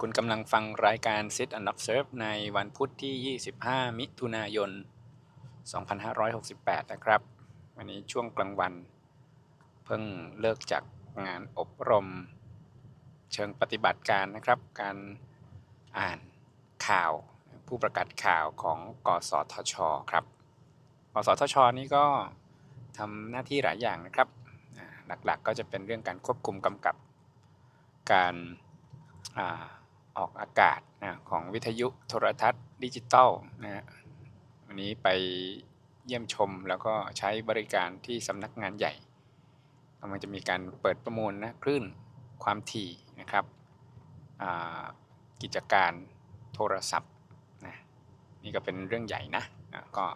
คุณกำลังฟังรายการ Sit and Observe ในวันพุธที่ 25 มิถุนายน 2568 นะครับ วันนี้ช่วงกลางวัน เพิ่งเลิกจากงานอบรม เชิงปฏิบัติการนะครับ การอ่านข่าวผู้ประกาศข่าวของกสทช ครับ กสทช นี่ก็ทำหน้าที่หลายอย่างนะครับ หลักๆก็จะเป็นเรื่องการควบคุมกำกับการอา ออกอากาศนะของวิทยุโทรทัศน์ดิจิตอลนะฮะวันนี้ไปเยี่ยมชมแล้วก็ใช้บริการที่สำนักงานใหญ่กำลังจะมีการเปิดประมูลนะคลื่นความถี่นะครับกิจการโทรศัพท์นะนี่ก็เป็นเรื่องใหญ่นะอ่าก็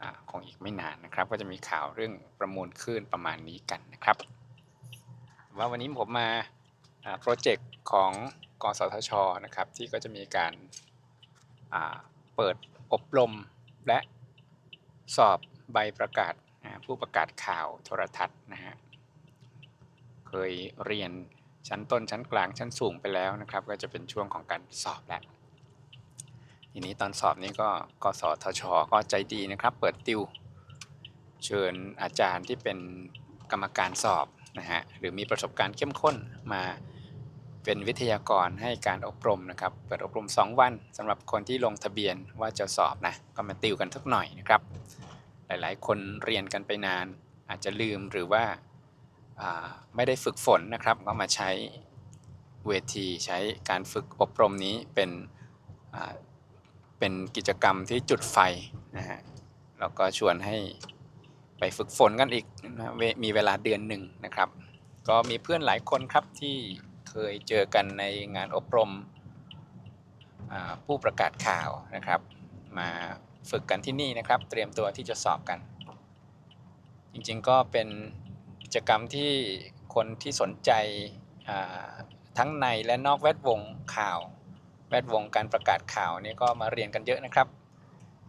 อ่าคงอีกไม่นานนะครับ ก็จะมีข่าวเรื่องประมูลคลื่นประมาณนี้กันนะครับ ว่าวันนี้ผมมาโปรเจกต์ของ กสทชนะครับที่ก็จะมีการาเปิดอบรมและสอบใบประกาศผู้ประกาศข่าวโทรทัศน์นะฮะเคยเรียนชั้นต้นชั้นกลางชั้นสูงไปแล้วนะครับ ก็จะเป็นช่วงของการสอบแล้วทีนี้ตอนสอบนี้ก็กสทช ก็ใจดีนะครับ เปิดติว เชิญอาจารย์ที่เป็นกรรมการสอบนะฮะหรือมีประสบการณ์เข้มข้นมา เป็นวิทยากรให้การอบรมนะครับ เปิดอบรม 2 วันสำหรับคนที่ลงทะเบียนว่าจะสอบนะก็มาติวกันสักหน่อยนะครับ หลายๆ คนเรียนกันไปนาน อาจจะลืมหรือว่าาไม่ได้ฝึกฝนนะครับ ก็มาใช้เวทีใช้การฝึกอบรมนี้เป็นเป็นกิจกรรมที่จุดไฟนะฮะแล้วก็ชวนให้ไปฝึกฝนกันอีกนะมีเวลาเดือนหนึ่งนะครับ ก็มีเพื่อนหลายคนครับที่ เคยเจอกันในงานอบรมผู้ประกาศข่าวนะครับ มาฝึกกันที่นี่นะครับ เตรียมตัวที่จะสอบกัน จริงๆก็เป็นกิจกรรมที่คนที่สนใจทั้งในและนอกแวดวงข่าว แวดวงการประกาศข่าวนี่ก็มาเรียนกันเยอะนะครับ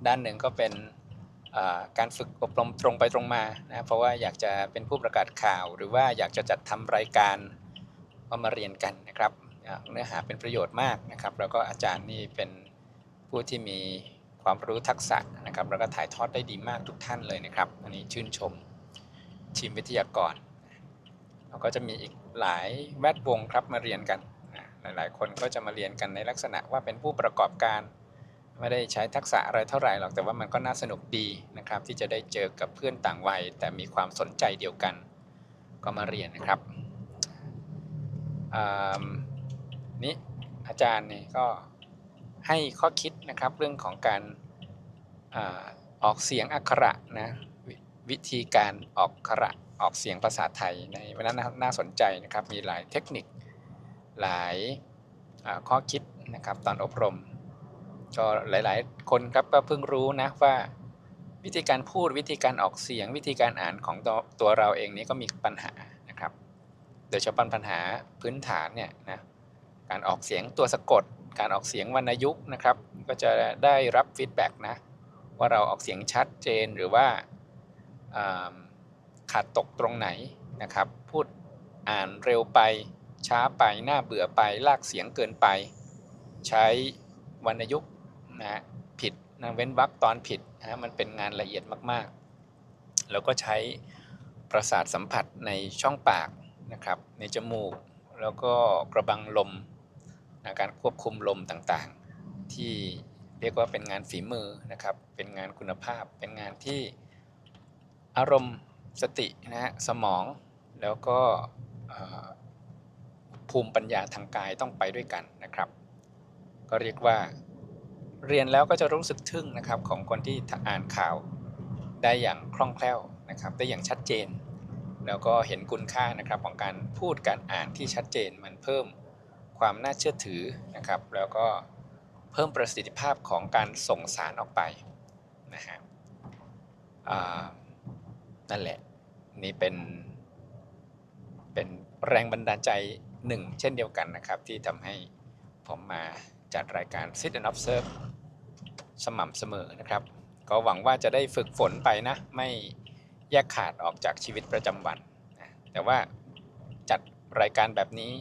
ด้านหนึ่งก็เป็นการฝึกอบรมตรงไปตรงมานะเพราะว่าอยากจะเป็นผู้ประกาศข่าว หรือว่าอยากจะจัดทำรายการ ก็มาเรียนกันนะครับเนื้อหาเป็นประโยชน์มากนะครับ แล้วก็อาจารย์นี่เป็นผู้ที่มีความรู้ทักษะนะครับแล้วก็ถ่ายทอดได้ดีมากทุกท่านเลยนะครับ อันนี้ชื่นชมทีมวิทยากรเราก็จะมีอีกหลายแวดวงครับมาเรียนกัน หลายๆ คนก็จะมาเรียนกันในลักษณะว่าเป็นผู้ประกอบการ ไม่ได้ใช้ทักษะอะไรเท่าไหร่หรอกแต่ว่ามันก็น่าสนุกดีนะครับ ที่จะได้เจอกับเพื่อนต่างวัย แต่มีความสนใจเดียวกันก็มาเรียนนะครับ นี่อาจารย์นี่ก็ให้ข้อคิดนะครับเรื่องของการออกเสียงอักขระนะวิธีการออกอักขระออกเสียงภาษาไทยในวันนั้นน่าสนใจนะครับ มีหลายเทคนิคหลายข้อคิดนะครับตอนอบรมก็หลาย ๆ คนครับก็เพิ่งรู้นะว่าวิธีการพูดวิธีการออกเสียงวิธีการอ่านของตัวเราเองนี้ก็มีปัญหา ยเฉพาะปัญหาพื้นฐานเนี่ยนะการออกเสียงตัวสะกด การออกเสียงวรรณยุกต์นะครับ ก็จะได้รับฟีดแบ็กนะว่าเราออกเสียงชัดเจนหรือว่าขาดตกตรงไหนนะครับ พูดอ่านเร็วไป ช้าไปน่าเบื่อไป ลากเสียงเกินไป ใช้วรรณยุกต์นะผิดนะเว้นวรรคตอนผิดนะฮะมันเป็นงานละเอียดมากๆ แล้วก็ใช้ประสาทสัมผัสในช่องปาก นะครับในจมูกแล้วก็กระบังลมนะการควบคุมลมต่างๆ ที่เรียกว่าเป็นงานฝีมือนะครับเป็นงานคุณภาพ เป็นงานที่อารมณ์สตินะฮะสมองแล้วก็ภูมิปัญญาทางกายต้องไปด้วยกันนะครับ ก็เรียกว่าเรียนแล้วก็จะรู้สึกทึ่งนะครับของคนที่อ่านข่าวได้อย่างคล่องแคล่วนะครับได้อย่างชัดเจน แล้วก็เห็นคุณค่านะครับของการพูดการอ่านที่ชัดเจนมันเพิ่มความน่าเชื่อถือนะครับ แล้วก็เพิ่มประสิทธิภาพของการส่งสารออกไปนะฮะนั่นแหละนี่เป็นเป็นแรงบันดาลใจหนึ่งเช่นเดียวกันนะครับ ที่ทำให้ผมมาจัดรายการ Sit and Observe สม่ำเสมอนะครับ ก็หวังว่าจะได้ฝึกฝนไปนะ ไม่ แยกขาดออกจากชีวิตประจำวันนะแต่ว่าจัดรายการแบบนี้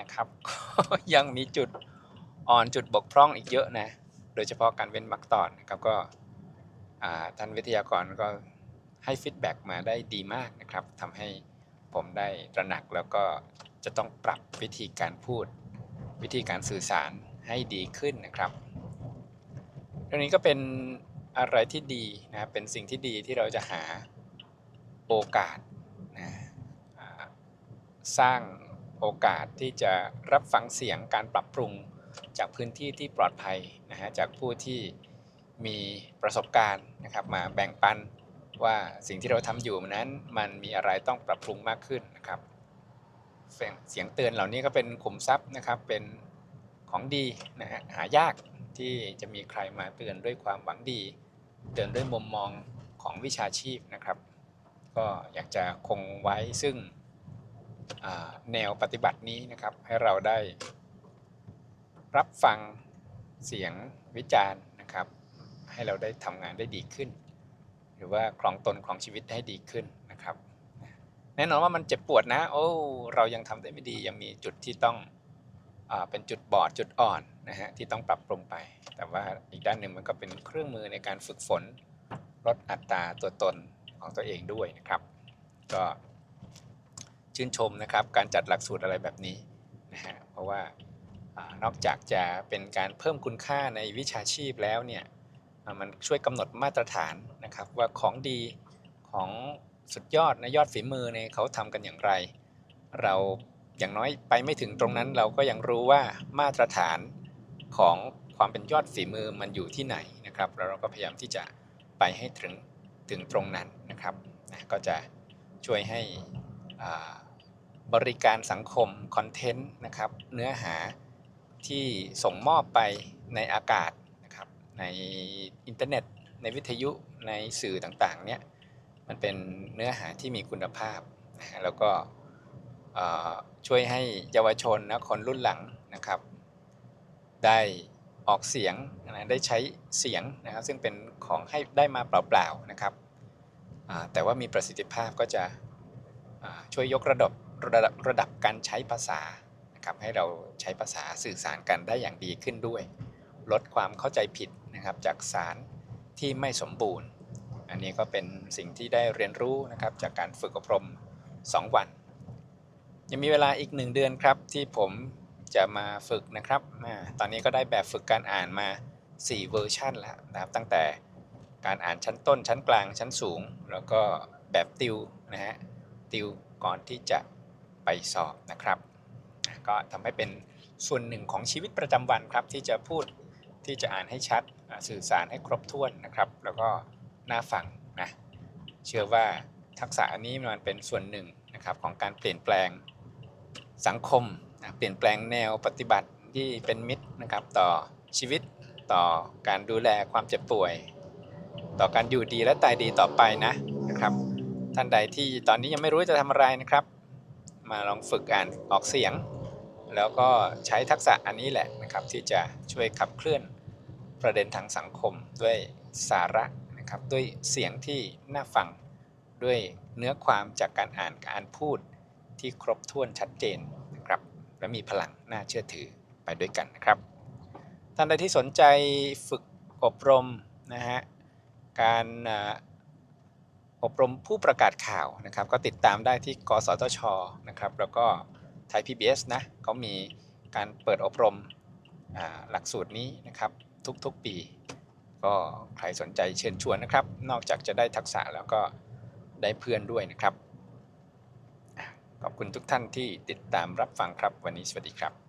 นะครับ ก็ยังมีจุดอ่อนจุดบกพร่องอีกเยอะนะ โดยเฉพาะการเว้นวรรคตอนนะครับก็ท่านวิทยากรก็ให้ฟีดแบ็กมาได้ดีมากนะครับทำให้ผมได้ตระหนักแล้วก็จะต้องปรับวิธีการพูด วิธีการสื่อสารให้ดีขึ้นนะครับเรื่องนี้ก็เป็นอะไรที่ดีนะเป็นสิ่งที่ดีที่เราจะหา โอกาสนะสร้างโอกาสที่จะรับฟังเสียงการปรับปรุงจากพื้นที่ที่ปลอดภัยนะฮะจากผู้ที่มีประสบการณ์นะครับมาแบ่งปันว่าสิ่งที่เราทำอยู่นั้นมันมีอะไรต้องปรับปรุงมากขึ้นนะครับเสียงเตือนเหล่านี้ก็เป็นขุมทรัพย์นะครับเป็นของดีนะฮะหายากที่จะมีใครมาเตือนด้วยความหวังดี เตือนด้วยมุมมองของวิชาชีพนะครับ ก็อยากจะคงไว้ซึ่งแนวปฏิบัตินี้นะครับ ให้เราได้รับฟังเสียงวิจารณ์นะครับ ให้เราได้ทำงานได้ดีขึ้น หรือว่าครองตนครองชีวิตให้ดีขึ้นนะครับ แน่นอนว่ามันเจ็บปวดนะ โอ้เรายังทำได้ไม่ดียังมีจุดที่ต้องอเป็นจุดบอดจุดอ่อนนะฮะที่ต้องปรับปรุงไป แต่ว่าอีกด้านหนึ่งมันก็เป็นเครื่องมือในการฝึกฝนลดอัตราตัวตน ของตัวเองด้วยนะครับ ก็ชื่นชมนะครับการจัดหลักสูตรอะไรแบบนี้นะฮะเพราะว่านอกจากจะเป็นการเพิ่มคุณค่าในวิชาชีพแล้วเนี่ยมันช่วยกำหนดมาตรฐานนะครับ ว่าของดีของสุดยอดในะยอดฝีมือเนี่ยเขาทำกันอย่างไร เราอย่างน้อยไปไม่ถึงตรงนั้นเราก็ยังรู้ว่ามาตรฐานของความเป็นยอดฝีมือมันอยู่ที่ไหนนะครับแล้วเราก็พยายามที่จะไปให้ถึงถึงตรงนั้น นะครับนะก็จะช่วยให้บริการสังคมคอนเทนต์นะครับเนื้อหาที่ส่งมอบไปในอากาศนะครับในอินเทอร์เน็ต ในวิทยุในสื่อต่างๆเนี่ยมันเป็นเนื้อหาที่มีคุณภาพนะแล้วก็ช่วยให้เยาวชนนะคนรุ่นหลังนะครับ ได้ออกเสียงนะได้ใช้เสียงนะครับซึ่งเป็นของให้ได้มาเปล่าๆนะครับ แต่ว่ามีประสิทธิภาพก็จะช่วยยกระดับระดับระดับการใช้ภาษานะครับให้เราใช้ภาษาสื่อสารกันได้อย่างดีขึ้นด้วย ลดความเข้าใจผิดนะครับจากสารที่ไม่สมบูรณ์ อันนี้ก็เป็นสิ่งที่ได้เรียนรู้นะครับจากการฝึกอบรม 2 วัน ยังมีเวลาอีก 1 เดือนครับที่ผมจะมาฝึกนะครับ ตอนนี้ก็ได้แบบฝึกการอ่านมา 4 เวอร์ชันแล้วนะครับตั้งแต่ การอ่านชั้นต้นชั้นกลางชั้นสูง แล้วก็แบบติวนะฮะติวก่อนที่จะไปสอบนะครับ ก็ทำให้เป็นส่วนหนึ่งของชีวิตประจำวันครับ ที่จะพูดที่จะอ่านให้ชัดสื่อสารให้ครบถ้วนนะครับ แล้วก็น่าฟังนะเชื่อว่าทักษะอันนี้มันเป็นส่วนหนึ่งนะครับของการเปลี่ยนแปลงสังคมนะเปลี่ยนแปลงแนวปฏิบัติที่เป็นมิตรนะครับต่อชีวิตต่อการดูแลความเจ็บป่วย ต่อการอยู่ดีและตายดีต่อไปนะนะครับ ท่านใดที่ตอนนี้ยังไม่รู้จะทำอะไรนะครับ มาลองฝึกอ่านออกเสียง แล้วก็ใช้ทักษะอันนี้แหละนะครับ ที่จะช่วยขับเคลื่อนประเด็นทางสังคมด้วยสาระนะครับด้วยเสียงที่น่าฟังด้วยเนื้อความจากการอ่านการพูดที่ครบถ้วนชัดเจนนะครับและมีพลังน่าเชื่อถือไปด้วยกันนะครับ ท่านใดที่สนใจฝึกอบรมนะฮะ การอบรมผู้ประกาศข่าวนะครับ ก็ติดตามได้ที่กสทชนะครับ แล้วก็ไทย PBS นะเขามีการเปิดอบรมหลักสูตรนี้นะครับทุกๆปี ก็ใครสนใจเชิญชวนนะครับ นอกจากจะได้ทักษะแล้วก็ได้เพื่อนด้วยนะครับขอบคุณทุกท่านที่ติดตามรับฟังครับ วันนี้สวัสดีครับ